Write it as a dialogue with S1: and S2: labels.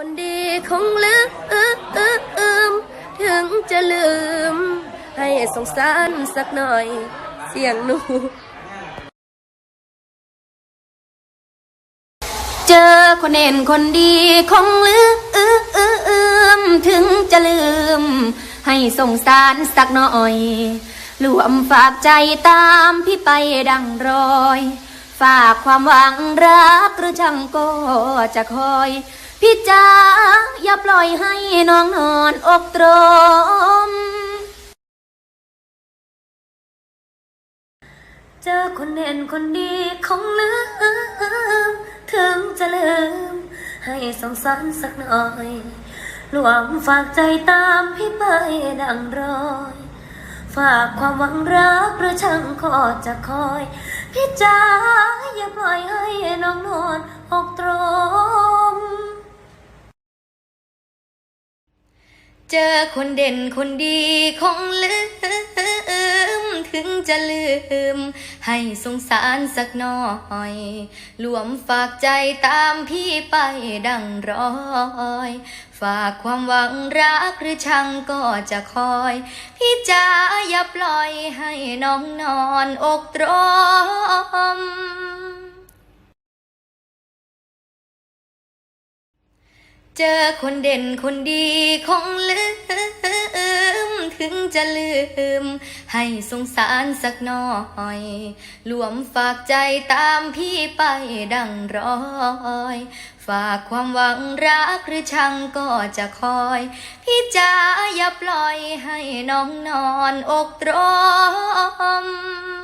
S1: คนดีคงลืม ถึงจะลืม ให้สงสารสักหน่อย เสียงหนู เจอคนเห็นคนดีคงลืม ถึงจะลืม ให้สงสารสักหน่อยรวมฝากใจตามพี่ไปดังรอย ฝากความหวังรักหรือช่างก็จะคอย พี่จ๋าอย่าปล่อยให้น้องนอนอกตรม เจอคนเห็นคนดีคงลืมถึงจะลืม ให้สงสารสักหน่อยรวมฝากใจตามพี่ไปดังรอย ฝากความหวังรักหรือช่างคอจะคอย พี่จ๋าอย่าปล่อยให้น้องนอนหกตรม เจอคนเด่นคนดีคงลือ จะลืม ให้สงสารสักหน่อยรวมฝากใจตามพี่ไปดังรอย ฝากความหวังรักหรือชังก็จะคอย พี่จ๋าอย่าปล่อยให้น้องนอนอกตรมเจอคนเด่นคนดีคงลืม จะลืม ให้สงสารสักหน่อยรวมฝากใจตามพี่ไปดังรอย ฝากความหวังรักหรือชังก็จะคอย พี่จ๋าอย่าปล่อยให้น้องนอนอกตรม